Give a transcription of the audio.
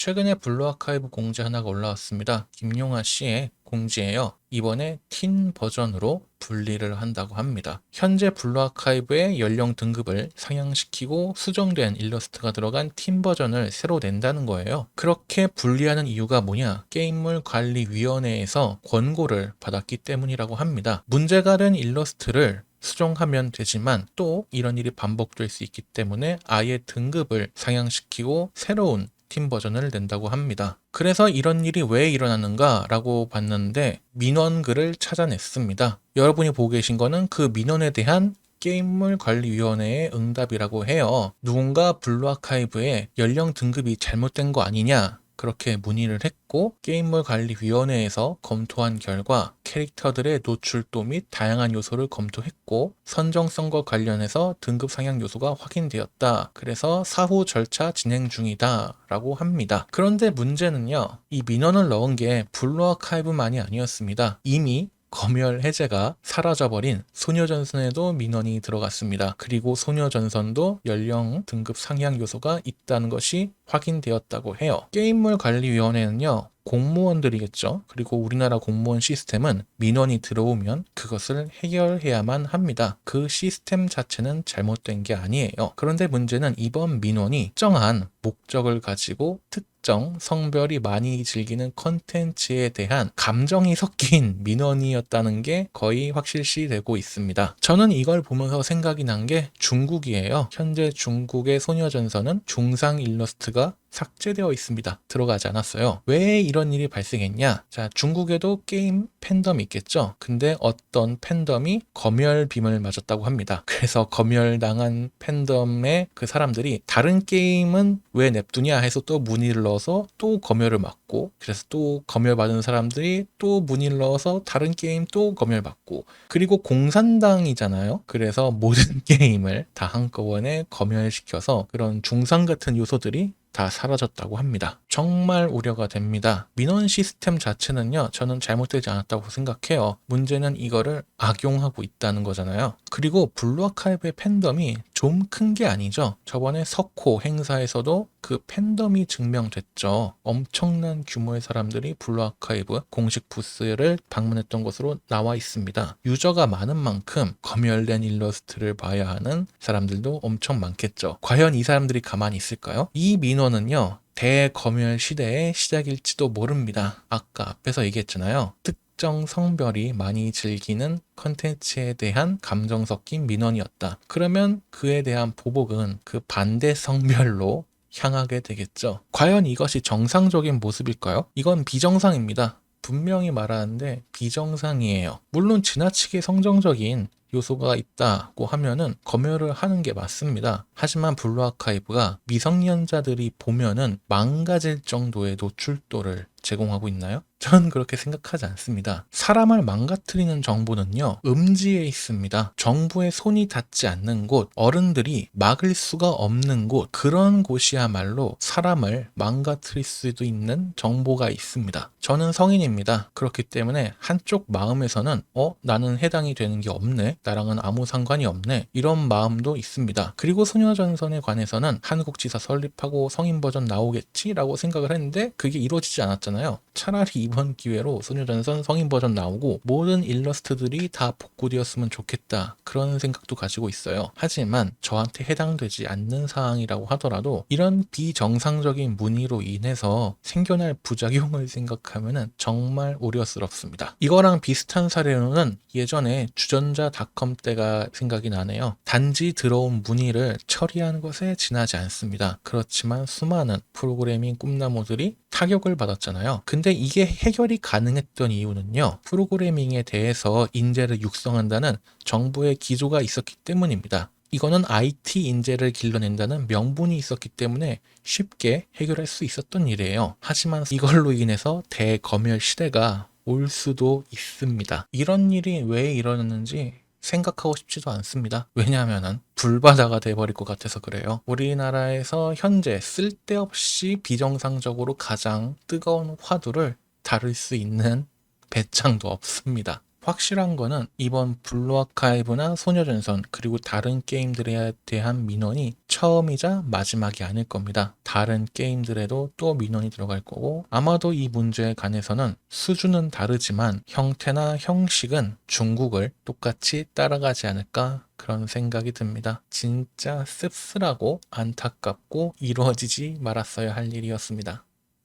최근에 블루 아카이브 공지 하나가 올라왔습니다. 김용하 씨의 공지예요. 이번에 틴 버전으로 분리를 한다고 합니다. 현재 블루 아카이브의 연령 등급을 상향시키고 수정된 일러스트가 들어간 틴 버전을 새로 낸다는 거예요. 그렇게 분리하는 이유가 뭐냐? 게임물 관리위원회에서 권고를 받았기 때문이라고 합니다. 문제가 된 일러스트를 수정하면 되지만 또 이런 일이 반복될 수 있기 때문에 아예 등급을 상향시키고 새로운 팀 버전을 낸다고 합니다. 그래서 이런 일이 왜 일어나는가 라고 봤는데 민원 글을 찾아냈습니다. 여러분이 보고 계신 거는 그 민원에 대한 게임물 관리위원회의 응답이라고 해요. 누군가 블루 아카이브의 연령 등급이 잘못된 거 아니냐 그렇게 문의를 했고 게임물 관리위원회에서 검토한 결과 캐릭터들의 노출도 및 다양한 요소를 검토했고 선정성과 관련해서 등급 상향 요소가 확인되었다. 그래서 사후 절차 진행 중이다. 라고 합니다. 그런데 문제는요. 이 민원을 넣은 게 블루 아카이브만이 아니었습니다. 이미 검열 해제가 사라져버린 소녀전선에도 민원이 들어갔습니다. 그리고 소녀전선도 연령 등급 상향 요소가 있다는 것이 확인되었다고 해요. 게임물 관리위원회는요. 공무원들이겠죠. 그리고 우리나라 공무원 시스템은 민원이 들어오면 그것을 해결해야만 합니다. 그 시스템 자체는 잘못된 게 아니에요. 그런데 문제는 이번 민원이 특정한 목적을 가지고 특정 성별이 많이 즐기는 컨텐츠에 대한 감정이 섞인 민원이었다는 게 거의 확실시 되고 있습니다. 저는 이걸 보면서 생각이 난 게 중국이에요. 현재 중국의 소녀전선은 중상 일러스트가 삭제되어 있습니다. 들어가지 않았어요. 왜 이런 일이 발생했냐? 자, 중국에도 게임 팬덤이 있겠죠? 근데 어떤 팬덤이 검열빔을 맞았다고 합니다. 그래서 검열당한 팬덤의 그 사람들이 다른 게임은 왜 냅두냐 해서 또 문의를 넣어서 또 검열을 맞고 그래서 또 검열받은 사람들이 또 문의를 넣어서 다른 게임 또 검열받고 그리고 공산당이잖아요. 그래서 모든 게임을 다 한꺼번에 검열시켜서 그런 중상 같은 요소들이 다 사라졌다고 합니다. 정말 우려가 됩니다. 민원 시스템 자체는요, 저는 잘못되지 않았다고 생각해요. 문제는 이거를 악용하고 있다는 거잖아요. 그리고 블루 아카이브의 팬덤이 좀 큰 게 아니죠. 저번에 석호 행사에서도 그 팬덤이 증명됐죠. 엄청난 규모의 사람들이 블루 아카이브 공식 부스를 방문했던 것으로 나와 있습니다. 유저가 많은 만큼 검열된 일러스트를 봐야 하는 사람들도 엄청 많겠죠. 과연 이 사람들이 가만히 있을까요? 이 민원은요. 대검열 시대의 시작일지도 모릅니다. 아까 앞에서 얘기했잖아요. 특정 성별이 많이 즐기는 컨텐츠에 대한 감정 섞인 민원이었다. 그러면 그에 대한 보복은 그 반대 성별로 향하게 되겠죠. 과연 이것이 정상적인 모습일까요? 이건 비정상입니다. 분명히 말하는데 비정상이에요. 물론 지나치게 성정적인 요소가 있다고 하면은 검열을 하는 게 맞습니다. 하지만 블루 아카이브가 미성년자들이 보면은 망가질 정도의 노출도를 제공하고 있나요? 전 그렇게 생각하지 않습니다. 사람을 망가뜨리는 정보는요, 음지에 있습니다. 정부의 손이 닿지 않는 곳, 어른들이 막을 수가 없는 곳, 그런 곳이야말로 사람을 망가뜨릴 수도 있는 정보가 있습니다. 저는 성인입니다. 그렇기 때문에 한쪽 마음에서는, 어, 나는 해당이 되는 게 없네. 나랑은 아무 상관이 없네. 이런 마음도 있습니다. 그리고 소녀전선에 관해서는 한국지사 설립하고 성인 버전 나오겠지라고 생각을 했는데, 그게 이루어지지 않았잖아요. 차라리 이번 기회로 소녀전선 성인 버전 나오고 모든 일러스트들이 다 복구되었으면 좋겠다 그런 생각도 가지고 있어요. 하지만 저한테 해당되지 않는 사항이라고 하더라도 이런 비정상적인 문의로 인해서 생겨날 부작용을 생각하면 정말 우려스럽습니다. 이거랑 비슷한 사례로는 예전에 주전자닷컴 때가 생각이 나네요. 단지 들어온 문의를 처리하는 것에 지나지 않습니다. 그렇지만 수많은 프로그래밍 꿈나무들이 타격을 받았잖아요. 근데 이게 해결이 가능했던 이유는요. 프로그래밍에 대해서 인재를 육성한다는 정부의 기조가 있었기 때문입니다. 이거는 IT 인재를 길러낸다는 명분이 있었기 때문에 쉽게 해결할 수 있었던 일이에요. 하지만 이걸로 인해서 대검열 시대가 올 수도 있습니다. 이런 일이 왜 일어났는지 생각하고 싶지도 않습니다. 왜냐하면은 불바다가 돼버릴 것 같아서 그래요. 우리나라에서 현재 쓸데없이 비정상적으로 가장 뜨거운 화두를 다룰 수 있는 배짱도 없습니다. 확실한 거는 이번 블루 아카이브나 소녀전선 그리고 다른 게임들에 대한 민원이 처음이자 마지막이 아닐 겁니다. 다른 게임들에도 또 민원이 들어갈 거고 아마도 이 문제에 관해서는 수준은 다르지만 형태나 형식은 중국을 똑같이 따라가지 않을까 그런 생각이 듭니다. 진짜 씁쓸하고 안타깝고 이루어지지 말았어야 할 일이었습니다.